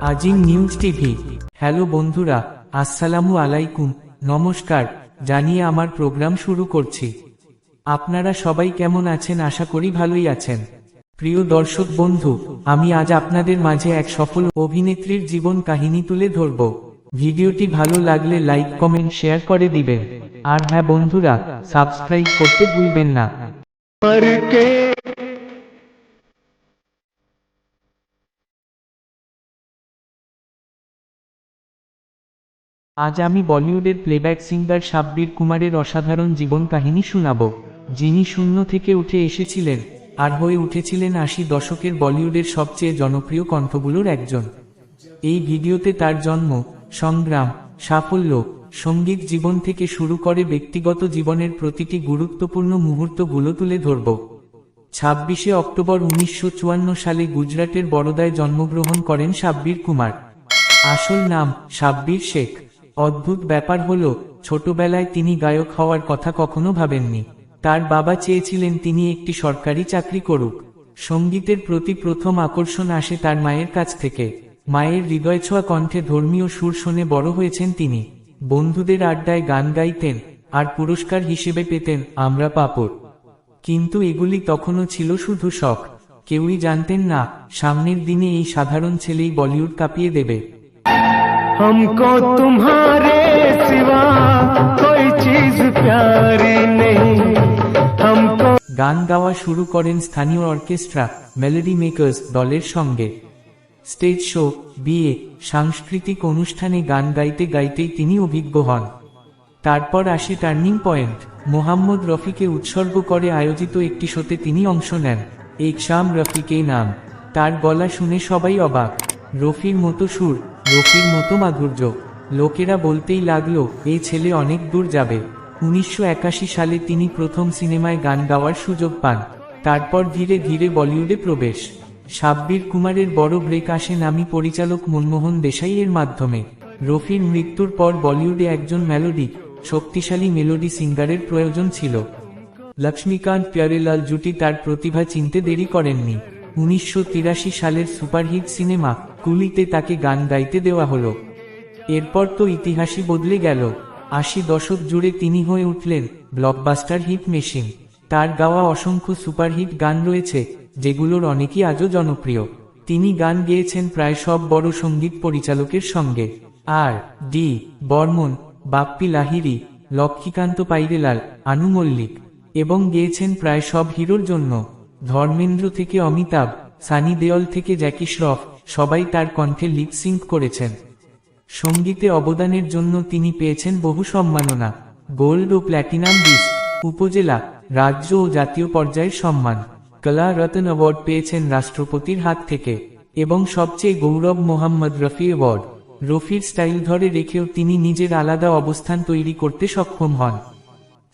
আজিম news TV. Hello বন্ধুরা, আসসালামু আলাইকুম, নমস্কার, জানিয়ে আমার প্রোগ্রাম শুরু করছি। আপনারা সবাই কেমন আছেন আশা করি ভালোই আছেন। প্রিয় দর্শক বন্ধু, আমি আজ আপনাদের মাঝে এক সফল অভিনেত্রীর জীবন কাহিনী তুলে ধরব। ভিডিওটি ভালো লাগলে লাইক, কমেন্ট, শেয়ার করে দিবেন। আর হ্যাঁ বন্ধুরা, সাবস্ক্রাইব করতে ভুলবেন না। আজ আমি বলিউডের প্লেব্যাক সিঙ্গার সাব্বির কুমারের অসাধারণ জীবন কাহিনী শোনাব, যিনি শূন্য থেকে উঠে এসেছিলেন, আর হয়ে উঠেছিলেন আশি দশকের বলিউডের সবচেয়ে জনপ্রিয় কণ্ঠগুলোর একজন। এই ভিডিওতে তার জন্ম, সংগ্রাম, সাফল্য, সংগীত জীবন থেকে শুরু করে ব্যক্তিগত জীবনের প্রতিটি গুরুত্বপূর্ণ মুহূর্তগুলো তুলে ধরব। ছাব্বিশে অক্টোবর উনিশশো চুয়ান্ন সালে গুজরাটের বড়োদায় জন্মগ্রহণ করেন সাব্বির কুমার। আসল নাম সাব্বির শেখ। অদ্ভুত ব্যাপার হল, ছোটবেলায় তিনি গায়ক হওয়ার কথা কখনো ভাবেননি। তার বাবা চেয়েছিলেন তিনি একটি সরকারি চাকরি করুক। সঙ্গীতের প্রতি প্রথম আকর্ষণ আসে তার মায়ের কাছ থেকে। মায়ের হৃদয়ছোঁয়া কণ্ঠে ধর্মীয় সুর শুনে বড় হয়েছেন তিনি। বন্ধুদের আড্ডায় গান গাইতেন, আর পুরস্কার হিসেবে পেতেন আমরা পাপড়। কিন্তু এগুলি তখনও ছিল শুধু শখ। কেউই জানতেন না, সামনের দিনে এই সাধারণ ছেলেই বলিউড কাঁপিয়ে দেবে। हमको तुम्हारे सिवा कोई चीज प्यारी नहीं हमको গান গাওয়া শুরু করেন স্থানীয় অর্কেস্ট্রা মেলোডি মেকার্স দলের সঙ্গে স্টেজ শো বিয়ে সাংস্কৃতিক অনুষ্ঠানে গান গাইতে গাইতেই তিনি অভিজ্ঞ হন তারপর আসে টার্নিং পয়েন্ট মোহাম্মদ রফিকে উৎসর্গ করে আয়োজিত একটি শোতে তিনি অংশ নেন একশাম রফিকে নাম তার গলা শুনে সবাই অবাক রফির মতো সুর রফির মতো মাধুর্য। লোকেরা বলতেই লাগল এই ছেলে অনেক দূর যাবে। উনিশশো একাশি সালে তিনি প্রথম সিনেমায় গান গাওয়ার সুযোগ পান। তারপর ধীরে ধীরে বলিউডে প্রবেশ। সাব্বির কুমারের বড় ব্রেক আসে নামী পরিচালক মনমোহন দেশাই এর মাধ্যমে। রফির মৃত্যুর পর বলিউডে একজন মেলোডি, শক্তিশালী মেলোডি সিঙ্গারের প্রয়োজন ছিল। লক্ষ্মীকান্ত, প্যারেলাল জুটি তার প্রতিভা চিনতে দেরি করেননি। উনিশশো তিরাশি সালের সুপারহিট সিনেমা কুলিতে তাকে গান গাইতে দেওয়া হলো। এরপর তো ইতিহাসই বদলে গেল। আশি দশক জুড়ে তিনি হয়ে উঠলেন ব্লকবাস্টার হিট মেশিন। তার গাওয়া অসংখ্য সুপারহিট গান রয়েছে, যেগুলোর অনেকই আজও জনপ্রিয়। তিনি গান গেয়েছেন প্রায় সব বড় সংগীত পরিচালকের সঙ্গে। আর ডি বর্মন, বাপ্পি লাহিরি লক্ষ্মীকান্ত পাইরেলাল, আনু মল্লিক, এবং গেয়েছেন প্রায় সব হিরোর জন্য। ধর্মেন্দ্র থেকে অমিতাভ, সানি দেওল থেকে জ্যাকি শ্রফ, সবাই তার কণ্ঠে লিপ সিঙ্ক করেছেন। সঙ্গীতে অবদানের জন্য তিনি পেয়েছেন বহু সম্মাননা। গোল্ড ও প্ল্যাটিনাম ডিস্ক, উপজেলা, রাজ্য ও জাতীয় পর্যায়ের সম্মান। কলা রতন অ্যাওয়ার্ড পেয়েছেন রাষ্ট্রপতির হাত থেকে এবং সবচেয়ে গৌরব মোহাম্মদ রফি অ্যাওয়ার্ড। রফির স্টাইল ধরে রেখেও তিনি নিজের আলাদা অবস্থান তৈরি করতে সক্ষম হন।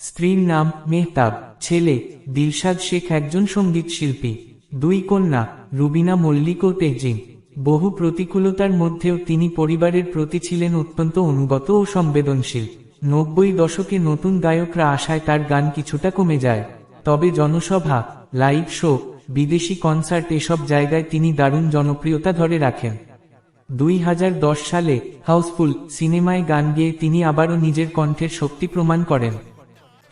স্ত্রীর নাম মেহতাব, ছেলে, দিলশাদ শেখ একজন সংগীত শিল্পী। দুই কন্যা, রুবিনা মল্লিক ও তেজিম বহু প্রতিকূলতার মধ্যেও তিনি পরিবারের প্রতি ছিলেন অত্যন্ত অনুগত ও সংবেদনশীল। নব্বই দশকে নতুন গায়করা আশায় তার গান কিছুটা কমে যায়। তবে জনসভা, লাইভ শো, বিদেশি কনসার্ট এসব জায়গায় তিনি দারুণ জনপ্রিয়তা ধরে রাখেন। দুই হাজার দশ সালে হাউসফুল সিনেমায় গান গেয়ে তিনি আবারও নিজের কণ্ঠের শক্তি প্রমাণ করেন।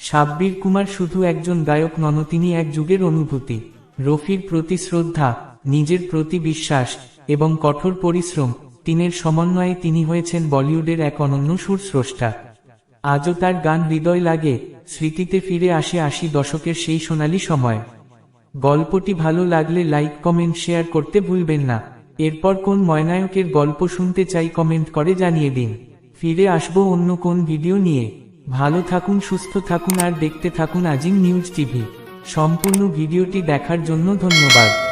সাব্বির কুমার শুধু একজন গায়ক নন, তিনি এক যুগের অনুভূতি। রফির প্রতি শ্রদ্ধা, নিজের প্রতি বিশ্বাস এবং কঠোর পরিশ্রম তিনের সমন্বয়ে তিনি হয়েছেন বলিউডের এক অনন্য সুরস্রষ্টা। আজও তার গান হৃদয় লাগে, স্মৃতিতে ফিরে আসে আশি দশকের সেই সোনালী সময়। গল্পটি ভালো লাগলে লাইক, কমেন্ট, শেয়ার করতে ভুলবেন না। এরপর কোন ময়নায়কের গল্প শুনতে চাই কমেন্ট করে জানিয়ে দিন। ফিরে আসব অন্য কোন ভিডিও নিয়ে। ভালো থাকুন, সুস্থ থাকুন আর দেখতে থাকুন আজিম নিউজ টিভি। সম্পূর্ণ ভিডিওটি দেখার জন্য ধন্যবাদ।